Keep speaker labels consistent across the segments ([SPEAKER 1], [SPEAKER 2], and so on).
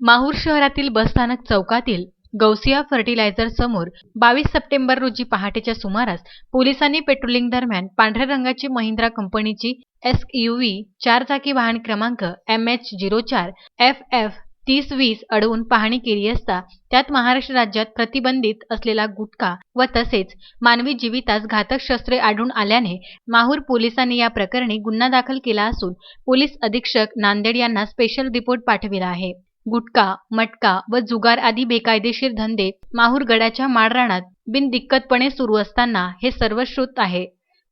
[SPEAKER 1] माहूर शहरातील बसस्थानक चौकातील गौसिया फर्टिलायझर समोर बावीस सप्टेंबर रोजी पहाटेच्या सुमारास पोलिसांनी पेट्रोलिंग दरम्यान पांढऱ्या रंगाची महिंद्रा कंपनीची एस व्ही चारचाकी वाहन क्रमांक एम एच झिरो चार एफ एफ तीस वीस अडवून पाहणी केली असता त्यात महाराष्ट्र राज्यात प्रतिबंधित असलेला गुटखा व तसेच मानवी जीवितास घातक शस्त्रे आढळून आल्याने माहूर पोलिसांनी या प्रकरणी गुन्हा दाखल केला असून पोलीस अधीक्षक नांदेड यांना स्पेशल रिपोर्ट पाठविला आहे. गुटखा मटका व जुगार आदी बेकायदेशीर धंदे माहूरगडाच्या माळराणात बिनदिक्कतपणे सुरू असताना हे सर्वश्रुत आहे.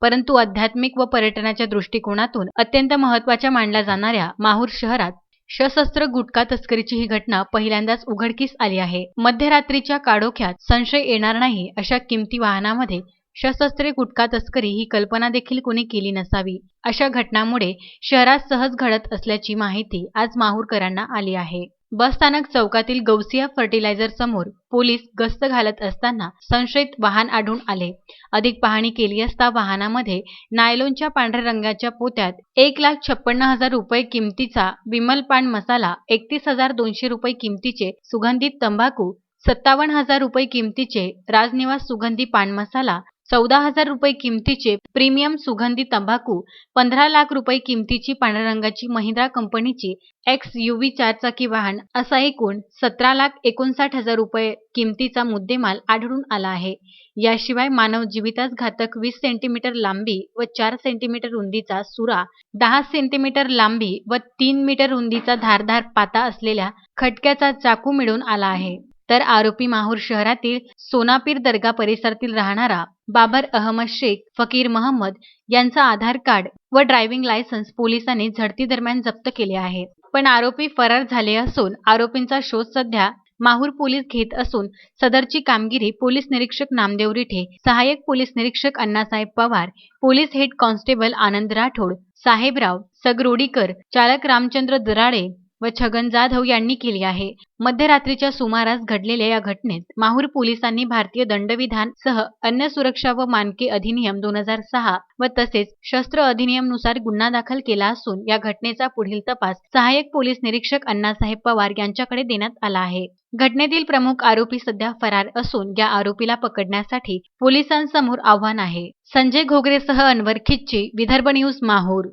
[SPEAKER 1] परंतु आध्यात्मिक व पर्यटनाच्या दृष्टिकोनातून अत्यंत महत्त्वाच्या मानल्या जाणाऱ्या माहूर शहरात सशस्त्र गुटखा तस्करीची ही घटना पहिल्यांदाच उघडकीस आली आहे. मध्यरात्रीच्या काडोख्यात संशय येणार नाही अशा किमती वाहनामध्ये सशस्त्रे गुटखा तस्करी ही कल्पना देखील कोणी केली नसावी अशा घटनांमुळे शहरात सहज घडत असल्याची माहिती आज माहूरकरांना आली आहे. बसस्थानक चौकातील गौसिया फर्टिलायझर समोर पोलीस गस्त घालत असताना संशयित वाहन आढळून आले. अधिक पाहणी केली असता वाहनामध्ये नायलोनच्या पांढऱ्या रंगाच्या पोत्यात एक लाख छप्पन्न हजार रुपये किमतीचा विमल पान मसाला एकतीस हजार दोनशे रुपये किमतीचे सुगंधित तंबाखू सत्तावन्न हजार रुपये किमतीचे राजनिवास सुगंधी पान मसाला चौदा हजार रुपये किमतीचे प्रीमियम सुगंधी तंबाखू पंधरा लाख रुपये किमतीची पांढऱ्या रंगाची महिंद्रा कंपनीची एक्स यू व्ही चारचाकी वाहन असा एकूण सतरा लाख एकोणसाठ हजार रुपये किमतीचा मुद्देमाल आढळून आला आहे. याशिवाय मानव जीवितास घातक वीस सेंटीमीटर लांबी व चार सेंटीमीटर रुंदीचा सुरा दहा सेंटीमीटर लांबी व तीन मीटर रुंदीचा धारधार पाता असलेल्या खटक्याचा चाकू मिळून आला आहे. तर आरोपी माहूर शहरातील सोनापीर दर्गा परिसरातील राहणारा बाबर अहमद शेख फकीर महम्मद यांचा आधार कार्ड व ड्रायव्हिंग लायसन्स पोलिसांनी झडती दरम्यान जप्त केले आहे. पण आरोपी फरार झाले असून आरोपींचा शोध सध्या माहूर पोलीस घेत असून सदरची कामगिरी पोलीस निरीक्षक नामदेव रिठे सहाय्यक पोलीस निरीक्षक Annasaheb Pawar police head constable Anand Rathod Sahebrao Sagarodikar चालक रामचंद्र दराडे व छगन जाधव यांनी केली आहे. मध्यरात्रीच्या सुमारास घडलेल्या या घटनेत माहूर पोलिसांनी भारतीय दंडविधान सह अन्य सुरक्षा व मानके अधिनियम दोन हजार सहा व तसेच शस्त्र अधिनियमनुसार गुन्हा दाखल केला असून या घटनेचा पुढील तपास सहाय्यक पोलीस निरीक्षक अण्णासाहेब पवार यांच्याकडे देण्यात आला आहे. घटनेतील प्रमुख आरोपी सध्या फरार असून या आरोपीला पकडण्यासाठी पोलिसांसमोर आव्हान आहे. संजय घोगरेसह अनवर खिच्ची विदर्भ न्यूज माहूर.